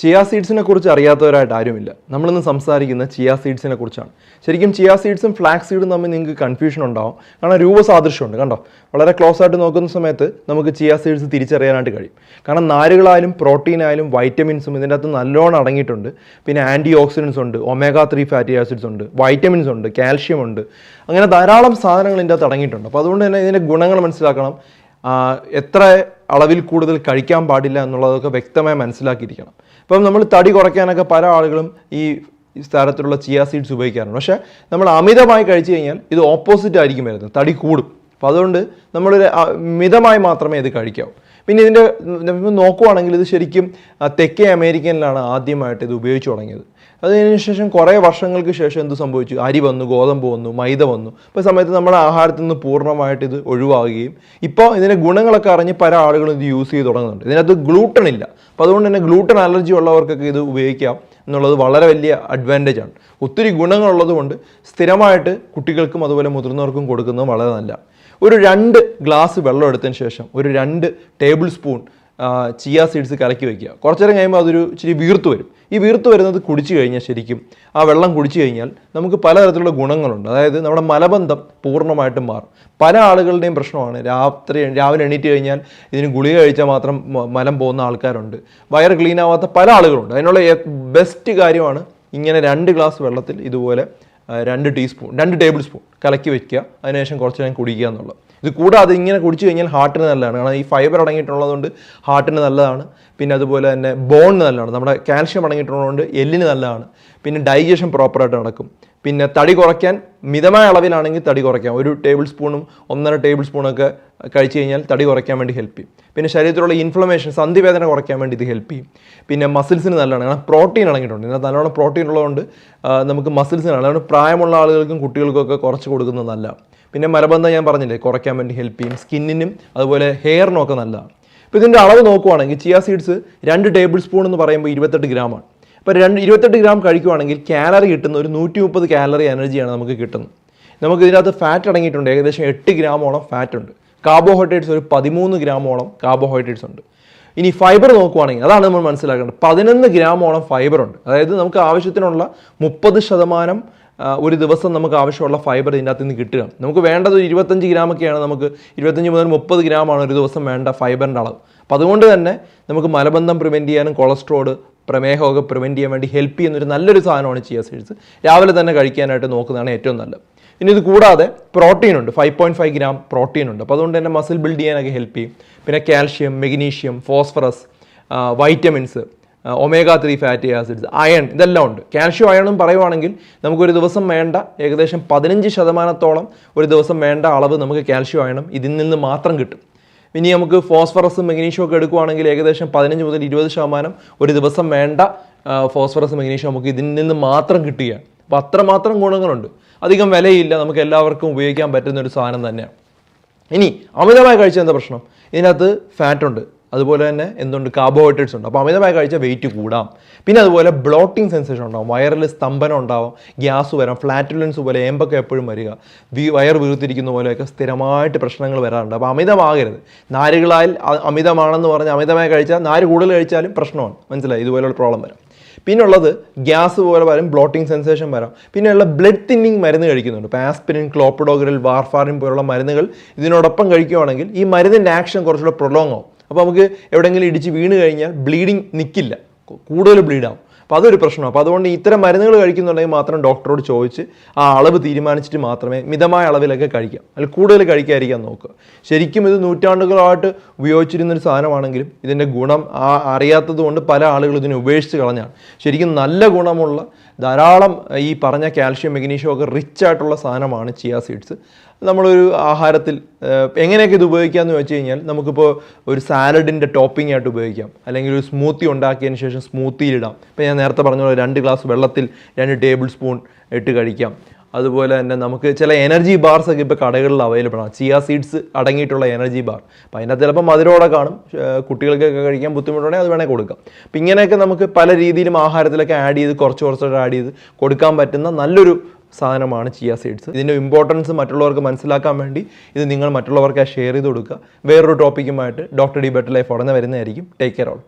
Chia സീഡ്സിനെ കുറിച്ച് അറിയാത്തവരായിട്ട് ആരുമില്ല. നമ്മളിന്ന് സംസാരിക്കുന്ന ചിയാ സീഡ്സിനെ കുറിച്ചാണ്. ശരിക്കും ചിയാ സീഡ്സും ഫ്ലാക്സ് സീഡും തമ്മിൽ നിങ്ങൾക്ക് കൺഫ്യൂഷൻ ഉണ്ടാവും. കാരണം രൂപസാദൃശ്യമുണ്ട് കണ്ടോ? വളരെ ക്ലോസ് ആയിട്ട് നോക്കുന്ന സമയത്ത് നമുക്ക് ചിയാ സീഡ്സ് തിരിച്ചറിയാനായിട്ട് കഴിയും. കാരണം നാരുകളായാലും പ്രോട്ടീനായാലും വൈറ്റമിൻസും ഇതിന്റെ അകത്ത് നല്ലോണം അടങ്ങിയിട്ടുണ്ട്. പിന്നെ ആന്റി ഓക്സിഡൻസ് ഉണ്ട് ഒമേഗ ത്രീ ഫാറ്റി ആസിഡ്സ് ഉണ്ട് വൈറ്റമിൻസ് ഉണ്ട് കാൽഷ്യം ഉണ്ട്. അങ്ങനെ ധാരാളം സാധനങ്ങൾ ഇതിന്റെ അകത്ത് അടങ്ങിയിട്ടുണ്ട്. അപ്പോൾ അതുകൊണ്ട് തന്നെ ഇതിന്റെ ഗുണങ്ങൾ മനസ്സിലാക്കണം. എത്ര അളവിൽ കൂടുതൽ കഴിക്കാൻ പാടില്ല എന്നുള്ളതൊക്കെ വ്യക്തമായി മനസ്സിലാക്കിയിരിക്കണം. ഇപ്പം നമ്മൾ തടി കുറയ്ക്കാനൊക്കെ പല ആളുകളും ഈ തരത്തിലുള്ള ചിയ സീഡ്സ് ഉപയോഗിക്കാറുണ്ട്. പക്ഷേ നമ്മൾ അമിതമായി കഴിച്ചു കഴിഞ്ഞാൽ ഇത് ഓപ്പോസിറ്റ് ആയിരിക്കും വരുന്നത്. തടി കൂടും. അപ്പോൾ അതുകൊണ്ട് നമ്മൾ മിതമായി മാത്രമേ ഇത് കഴിക്കാവൂ. പിന്നെ ഇതിന്റെ നോക്കുവാണെങ്കിൽ ഇത് ശരിക്കും തെക്കേ അമേരിക്കനിലാണ് ആദ്യമായിട്ട് ഇത് ഉപയോഗിച്ചു തുടങ്ങിയത്. അതിന് ശേഷം കുറേ വർഷങ്ങൾക്ക് ശേഷം എന്ത് സംഭവിച്ചു? അരി വന്നു ഗോതമ്പ് വന്നു മൈദ വന്നു. ഇപ്പോൾ സമയത്ത് നമ്മുടെ ആഹാരത്തിൽ നിന്ന് പൂർണമായിട്ട് ഇത് ഒഴിവാകുകയും ഇപ്പോൾ ഇതിന്റെ ഗുണങ്ങളൊക്കെ അറിഞ്ഞ് പല ആളുകളും ഇത് യൂസ് ചെയ്ത് തുടങ്ങുന്നുണ്ട്. ഇതിനകത്ത് ഗ്ലൂട്ടൺ ഇല്ല. അപ്പോൾ അതുകൊണ്ട് തന്നെ ഗ്ലൂട്ടൺ അലർജി ഉള്ളവർക്കൊക്കെ ഇത് ഉപയോഗിക്കാം എന്നുള്ളത് വളരെ വലിയ അഡ്വാന്റേജ് ആണ്. ഒത്തിരി ഗുണങ്ങളുള്ളത് കൊണ്ട് സ്ഥിരമായിട്ട് കുട്ടികൾക്കും അതുപോലെ മുതിർന്നവർക്കും കൊടുക്കുന്നത് വളരെ നല്ല. ഒരു രണ്ട് ഗ്ലാസ് വെള്ളം എടുത്തതിന് ശേഷം ഒരു രണ്ട് ടേബിൾ സ്പൂൺ ചിയ സീഡ്സ് കലക്കി വയ്ക്കുക കുറച്ചു നേരം കഴിയുമ്പോൾ അതൊരു ഇച്ചിരി വീർത്ത് വരും. ഈ വീർത്ത് വരുന്നത് കുടിച്ചു കഴിഞ്ഞാൽ ശരിക്കും ആ വെള്ളം കുടിച്ചു കഴിഞ്ഞാൽ നമുക്ക് പലതരത്തിലുള്ള ഗുണങ്ങളുണ്ട്. അതായത് നമ്മുടെ മലബന്ധം പൂർണമായിട്ടും മാറും. പല ആളുകളുടെയും പ്രശ്നമാണ് രാത്രി രാവിലെ എണീറ്റ് കഴിഞ്ഞാൽ ഇതിന് ഗുളിക കഴിച്ചാൽ മാത്രം മലം പോകുന്ന ആൾക്കാരുണ്ട്. വയർ ക്ലീൻ ആവാത്ത പല ആളുകളുണ്ട്. അതിനുള്ള ബെസ്റ്റ് കാര്യമാണ് ഇങ്ങനെ രണ്ട് ഗ്ലാസ് വെള്ളത്തിൽ ഇതുപോലെ രണ്ട് ടീസ്പൂൺ രണ്ട് ടേബിൾ സ്പൂൺ കലക്കി വയ്ക്കുക അതിനുശേഷം കുറച്ച് നേരം കുടിക്കുക എന്നുള്ളത്. ഇത് കൂടാതെ ഇങ്ങനെ കുടിച്ചു കഴിഞ്ഞാൽ ഹാർട്ടിന് നല്ലതാണ്. കാരണം ഈ ഫൈബർ അടങ്ങിയിട്ടുള്ളതുകൊണ്ട് ഹാർട്ടിന് നല്ലതാണ്. പിന്നെ അതുപോലെ തന്നെ ബോണിന് നല്ലതാണ്. നമ്മുടെ കാൽഷ്യം അടങ്ങിയിട്ടുള്ളതുകൊണ്ട് എല്ലിന് നല്ലതാണ്. പിന്നെ ഡൈജഷൻ പ്രോപ്പറായിട്ട് നടക്കും. പിന്നെ തടി കുറയ്ക്കാൻ മിതമായ അളവിലാണെങ്കിൽ തടി കുറയ്ക്കാം. ഒരു ടേബിൾ സ്പൂണും ഒന്നര ടേബിൾ സ്പൂണൊക്കെ കഴിച്ചു കഴിഞ്ഞാൽ തടി കുറയ്ക്കാൻ വേണ്ടി ഹെൽപ്പ് ചെയ്യും. പിന്നെ ശരീരത്തിലുള്ള ഇൻഫ്ലമേഷൻ സന്ധിവേദന കുറയ്ക്കാൻ വേണ്ടി ഇത് ഹെൽപ്പ് ചെയ്യും. പിന്നെ മസിൽസിന് നല്ലതാണ്. കാരണം പ്രോട്ടീൻ അടങ്ങിയിട്ടുണ്ട്. ഇതിനകത്ത് നല്ലോണം പ്രോട്ടീൻ ഉള്ളതുകൊണ്ട് നമുക്ക് മസിൽസിന് നല്ലതാണ്. പ്രായമുള്ള ആളുകൾക്കും കുട്ടികൾക്കും ഒക്കെ കുറച്ച് കൊടുക്കുന്നത് നല്ലതാണ്. പിന്നെ മലബന്ധം ഞാൻ പറഞ്ഞില്ലേ കുറയ്ക്കാൻ വേണ്ടി ഹെൽപ്പ് ചെയ്യും സ്കിന്നിനും അതുപോലെ ഹെയറിനൊക്കെ നല്ലതാണ്. ഇപ്പോൾ ഇതിന്റെ അളവ് നോക്കുവാണെങ്കിൽ ചിയ സീഡ്സ് രണ്ട് ടേബിൾ സ്പൂൺ എന്ന് പറയുമ്പോൾ ഇരുപത്തെട്ട് ഗ്രാമാണ് അപ്പോൾ രണ്ട് ഇരുപത്തെട്ട് ഗ്രാം കഴിക്കുവാണെങ്കിൽ കാലറി കിട്ടുന്ന ഒരു നൂറ്റി മുപ്പത് കാലറി എനർജിയാണ് നമുക്ക് കിട്ടുന്നത്. നമുക്ക് ഇതിനകത്ത് ഫാറ്റ് അടങ്ങിയിട്ടുണ്ട് ഏകദേശം എട്ട് ഗ്രാമോളം ഫാറ്റ് ഉണ്ട്. കാർബോഹൈഡ്രേറ്റ്സ് ഒരു പതിമൂന്ന് ഗ്രാമോളം കാർബോഹൈഡ്രേറ്റ്സ് ഉണ്ട്. ഇനി ഫൈബർ നോക്കുവാണെങ്കിൽ അതാണ് നമ്മൾ മനസ്സിലാക്കേണ്ടത്. പതിനൊന്ന് ഗ്രാമോളം ഫൈബർ ഉണ്ട്. അതായത് നമുക്ക് ആവശ്യത്തിനുള്ള മുപ്പത് ശതമാനം ഒരു ദിവസം നമുക്ക് ആവശ്യമുള്ള ഫൈബർ ഇതിന്റെ അകത്ത് നിന്ന് കിട്ടുക. നമുക്ക് വേണ്ടത് ഒരു ഇരുപത്തഞ്ച് ഗ്രാമൊക്കെയാണ് നമുക്ക് ഇരുപത്തഞ്ച് മുതൽ മുപ്പത് ഗ്രാമാണ് ഒരു ദിവസം വേണ്ട ഫൈബറിന്റെ അളവ്. അപ്പോൾ അതുകൊണ്ട് തന്നെ നമുക്ക് മലബന്ധം പ്രിവെന്റ് ചെയ്യാനും കൊളസ്ട്രോൾ പ്രമേഹമൊക്കെ പ്രിവെന്റ് ചെയ്യാൻ വേണ്ടി ഹെൽപ്പ് ചെയ്യുന്ന ഒരു നല്ലൊരു സാധനമാണ് ചിയ സീഡ്സ് രാവിലെ തന്നെ കഴിക്കാനായിട്ട് നോക്കുന്നതാണ് ഏറ്റവും നല്ലത്. ഇനി ഇത് കൂടാതെ പ്രോട്ടീൻ ഉണ്ട്. Five point five gram protein ഉണ്ട്. അപ്പോൾ അതുകൊണ്ട് തന്നെ മസിൽ ബിൽഡ് ചെയ്യാനൊക്കെ ഹെൽപ്പ് ചെയ്യും. പിന്നെ calcium magnesium phosphorus vitamins omega three fatty acids iron ഇതെല്ലാം ഉണ്ട്. കാൽഷ്യം അയണും പറയുവാണെങ്കിൽ നമുക്കൊരു ദിവസം വേണ്ട ഏകദേശം പതിനഞ്ച് ശതമാനത്തോളം ഒരു ദിവസം വേണ്ട അളവ് നമുക്ക് കാൽഷ്യം അയണം ഇതിൽ നിന്ന് മാത്രം കിട്ടും. ഇനി നമുക്ക് ഫോസ്ഫറസും മെഗ്നീഷ്യം ഒക്കെ എടുക്കുവാണെങ്കിൽ ഏകദേശം പതിനഞ്ച് മുതൽ ഇരുപത് ശതമാനം ഒരു ദിവസം വേണ്ട ഫോസ്ഫറസും മെഗ്നീഷ്യം നമുക്ക് ഇതിൽ നിന്ന് മാത്രം കിട്ടുകയാണ്. അപ്പോൾ അത്രമാത്രം ഗുണങ്ങളുണ്ട്. അധികം വിലയില്ല. നമുക്ക് എല്ലാവർക്കും ഉപയോഗിക്കാൻ പറ്റുന്ന ഒരു സാധനം തന്നെയാണ്. ഇനി അമിതമായി കഴിച്ചാൽ എന്താ പ്രശ്നം? ഇതിനകത്ത് ഫാറ്റ് ഉണ്ട്. അതുപോലെ തന്നെ എന്തുണ്ട്? കാർബോഹൈഡ്രേറ്റ്സ് ഉണ്ട്. അപ്പോൾ അമിതമായി കഴിച്ചാൽ വെയിറ്റ് കൂടാം. പിന്നെ അതുപോലെ ബ്ലോട്ടിംഗ് സെൻസേഷൻ ഉണ്ടാവും. വയറിൽ സ്തംഭനം ഉണ്ടാവും. ഗ്യാസ് വരാം. ഫ്ലാറ്റുലൻസ് പോലെ ഏമ്പൊക്കെ എപ്പോഴും വരിക. വി വയർ വീർത്തിരിക്കുന്ന പോലെയൊക്കെ സ്ഥിരമായിട്ട് പ്രശ്നങ്ങൾ വരാറുണ്ട്. അപ്പോൾ അമിതമാകരുത്. നാരുകളാൽ അമിതമാണെന്ന് പറഞ്ഞ് അമിതമായി കഴിച്ചാൽ നാര് കൂടുതൽ കഴിച്ചാലും പ്രശ്നമാണ്. മനസ്സിലായി? ഇതുപോലെയുള്ള പ്രോബ്ലം വരാം. പിന്നുള്ളത് ഗ്യാസ് പോലെ വരും ബ്ലോട്ടിംഗ് സെൻസേഷൻ വരാം. പിന്നെയുള്ള ബ്ലഡ് തിന്നിങ് മരുന്ന് കഴിക്കുന്നുണ്ട്. ഇപ്പോൾ ആസ്പിരിൻ ക്ലോപ്പിഡോഗ്രൽ വാർഫാറിൻ പോലുള്ള മരുന്നുകൾ ഇതിനോടൊപ്പം കഴിക്കുകയാണെങ്കിൽ ഈ മരുന്നിന്റെ ആക്ഷൻ കുറച്ചുകൂടെ പ്രൊലോങ് ആവും. അപ്പോൾ നമുക്ക് എവിടെയെങ്കിലും ഇടിച്ച് വീണ് കഴിഞ്ഞാൽ ബ്ലീഡിങ് നിൽക്കില്ല കൂടുതൽ ബ്ലീഡാവും. അപ്പോൾ അതൊരു പ്രശ്നമാണ്. അപ്പോൾ അതുകൊണ്ട് ഇത്തരം മരുന്നുകൾ കഴിക്കുന്നുണ്ടെങ്കിൽ മാത്രം ഡോക്ടറോട് ചോദിച്ച് ആ അളവ് തീരുമാനിച്ചിട്ട് മാത്രമേ മിതമായ അളവിലൊക്കെ കഴിക്കാം. അതിൽ കൂടുതൽ കഴിക്കാതിരിക്കാൻ നോക്കുക ശരിക്കും ഇത് നൂറ്റാണ്ടുകളായിട്ട് ഉപയോഗിച്ചിരുന്നൊരു സാധനമാണെങ്കിലും ഇതിന്റെ ഗുണം ആ അറിയാത്തത് കൊണ്ട് പല ആളുകളും ഇതിനെ ഉപേക്ഷിച്ച് കളഞ്ഞാണ് ശരിക്കും നല്ല ഗുണമുള്ള ധാരാളം ഈ പറഞ്ഞ കാൽഷ്യം മെഗ്നീഷ്യം ഒക്കെ റിച്ച് ആയിട്ടുള്ള സാധനമാണ് ചിയ സീഡ്സ് നമ്മളൊരു ആഹാരത്തിൽ എങ്ങനെയൊക്കെ ഇത് ഉപയോഗിക്കാമെന്ന് വെച്ച് കഴിഞ്ഞാൽ നമുക്കിപ്പോൾ ഒരു സാലഡിന്റെ ടോപ്പിംഗ് ആയിട്ട് ഉപയോഗിക്കാം. അല്ലെങ്കിൽ ഒരു സ്മൂത്തി ഉണ്ടാക്കിയതിന് ശേഷം സ്മൂത്തിയിലിടാം ഇപ്പോൾ ഞാൻ നേരത്തെ പറഞ്ഞ പോലെ രണ്ട് ഗ്ലാസ് വെള്ളത്തിൽ രണ്ട് ടേബിൾ സ്പൂൺ ഇട്ട് കഴിക്കാം. അതുപോലെ തന്നെ നമുക്ക് ചില എനർജി ബാർസ് ഒക്കെ ഇപ്പോൾ കടകളിൽ അവൈലബിൾ ആണ്. ചിയ സീഡ്സ് അടങ്ങിയിട്ടുള്ള എനർജി ബാർ അപ്പോൾ അതിനകത്ത് ചിലപ്പോൾ മധുരമോടെ കാണും. കുട്ടികൾക്കൊക്കെ കഴിക്കാൻ ബുദ്ധിമുട്ടുണ്ടെങ്കിൽ അത് വേണേൽ കൊടുക്കാം. അപ്പം ഇങ്ങനെയൊക്കെ നമുക്ക് പല രീതിയിലും ആഹാരത്തിലൊക്കെ ആഡ് ചെയ്ത് കുറച്ച് കുറച്ചൊക്കെ ആഡ് ചെയ്ത് കൊടുക്കാൻ പറ്റുന്ന നല്ലൊരു സാധനമാണ് ചിയ സീഡ്സ് ഇതിന്റെ ഇമ്പോർട്ടൻസ് മറ്റുള്ളവർക്ക് മനസ്സിലാക്കാൻ വേണ്ടി ഇത് നിങ്ങൾ മറ്റുള്ളവർക്ക് ഷെയർ ചെയ്ത് കൊടുക്കുക. വേറൊരു ടോപ്പിക്കുമായിട്ട് ഡോക്ടർ ഡി ബെറ്റർ ലൈഫ് ഉടനെ വരുന്നതായിരിക്കും. Take care all